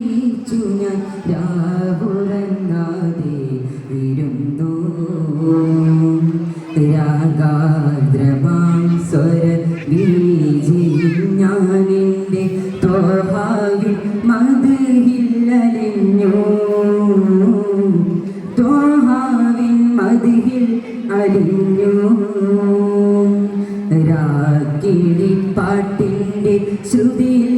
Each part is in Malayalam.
ഞാൻ രാവുറങ്ങാതെ ഇരുന്നു രാഗാദ്രമാം സ്വര ഞാനെന്റെ തോഹാവിൽ മതിലലിഞ്ഞു തോഹാവിൻ മതിൽ അലിഞ്ഞു. രാക്കിളി പാട്ടിന്റെ ശ്രുതിയിൽ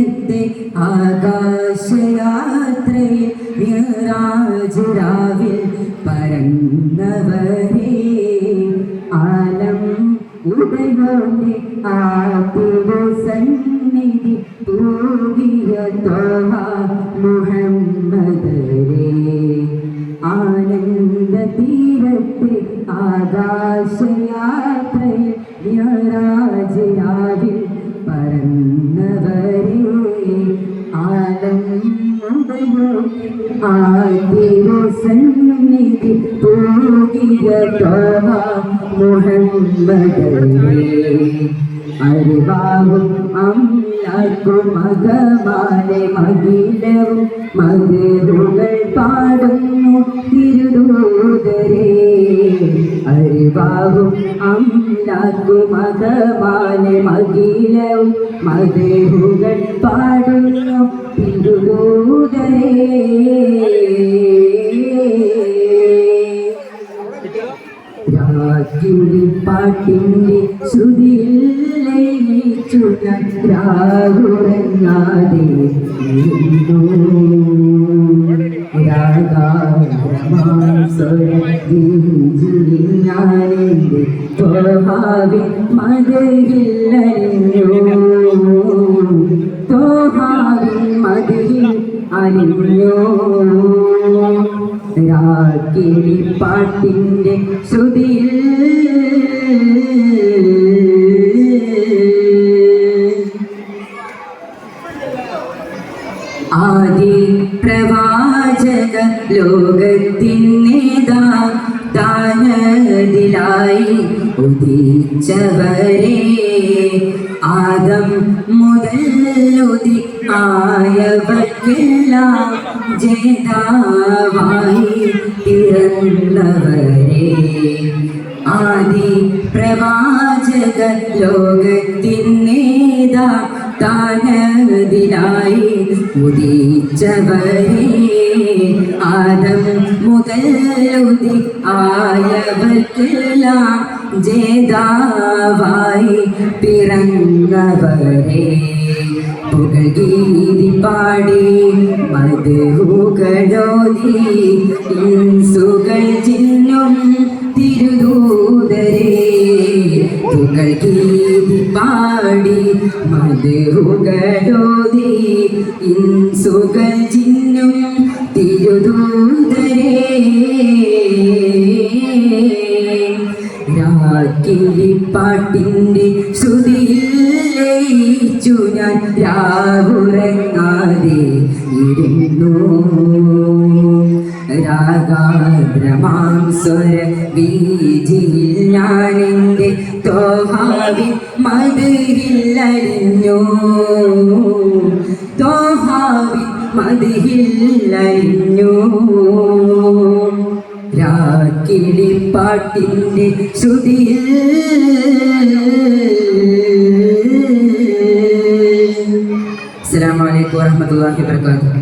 തീരത്തെ ആകാശയാത്രയിൽ മിറാജ് പരന്നവരേ. ആലം ഉടയോന്റെ ആതിരു സന്നിധി തൂകിയ തോഹ മുഹമ്മദരെ. ആനന്ദ തീരത്തെ ആകാശയാത്രയിൽ ആലം ആതിരു സന്നിധി തൂകിയ തോഹ മുഹമ്മദരെ അറിവാകും അമ്ലാക്കും മകമാരെ മകിലവും മകരുകൾ അമ്ലാക്കും മകമാലെ മകിലവും മകരുകൾ പാടുന്നു തിരുദൂതരെ രാജുലി പാട്ടിന്റെ ശ്രുതിയിൽ ലയിച്ചു ഞാൻ രാവുറങ്ങാതെ ഇരുന്നു. രാഗാരമാസ്വരഗീതിയിൽ ഞാനെന്റെ തോഹാവിൻ മതയിലലിഞ്ഞു തോഹാവിൻ മതിയിൽ അലിഞ്ഞു. രാക്കിളി പാട്ടിന്റെ ശ്രുതിയിൽ ആദി പ്രവാചക ലോകത്തിനേതാ താനതിലായി ഉദിച്ചവരെ ആദം മുതൽ ഉദി ആയവർക്കെല്ലാം ജേതാവായി പിറന്നവരെ. ആദി പ്രവാചക ലോകത്തിനേതാ താനതിലായി ഉദിച്ചവരെ. ആദം മുതൽ ഉദി ആയവർക്കെല്ലാം ജേതാവായി പിറന്നവരെ പുകഴീതി പാടി മധുകളോതി ഇൻസുകൾ ചിന്നും തിരുദൂതരെ പുകൾ ഗീതി പാടി മധുകളോതി ഇൻസുകൾ ചിന്നും തിരുദൂതരെ രാക്കിളിപ്പാട്ടിന്റെ ശ്രുതിയിൽ ലയിച്ചു ഞാൻ രാവുറങ്ങാതെ ഇരുന്നു. രാഗാഗ്രമാംസ്വര ബീജിയിൽ ഞാനെന്റെ തോഹാവിൻ മതിരിൽ അലിഞ്ഞു തോഹാവിൻ മതിരിൽ അലിഞ്ഞു രാക്കിളിപ്പാട്ടിന്റെ ശ്രുതിയിൽ. അസ്സലാമു അലൈക്കും വാഹമത്തല്ലാഹി വബറകാതുഹു.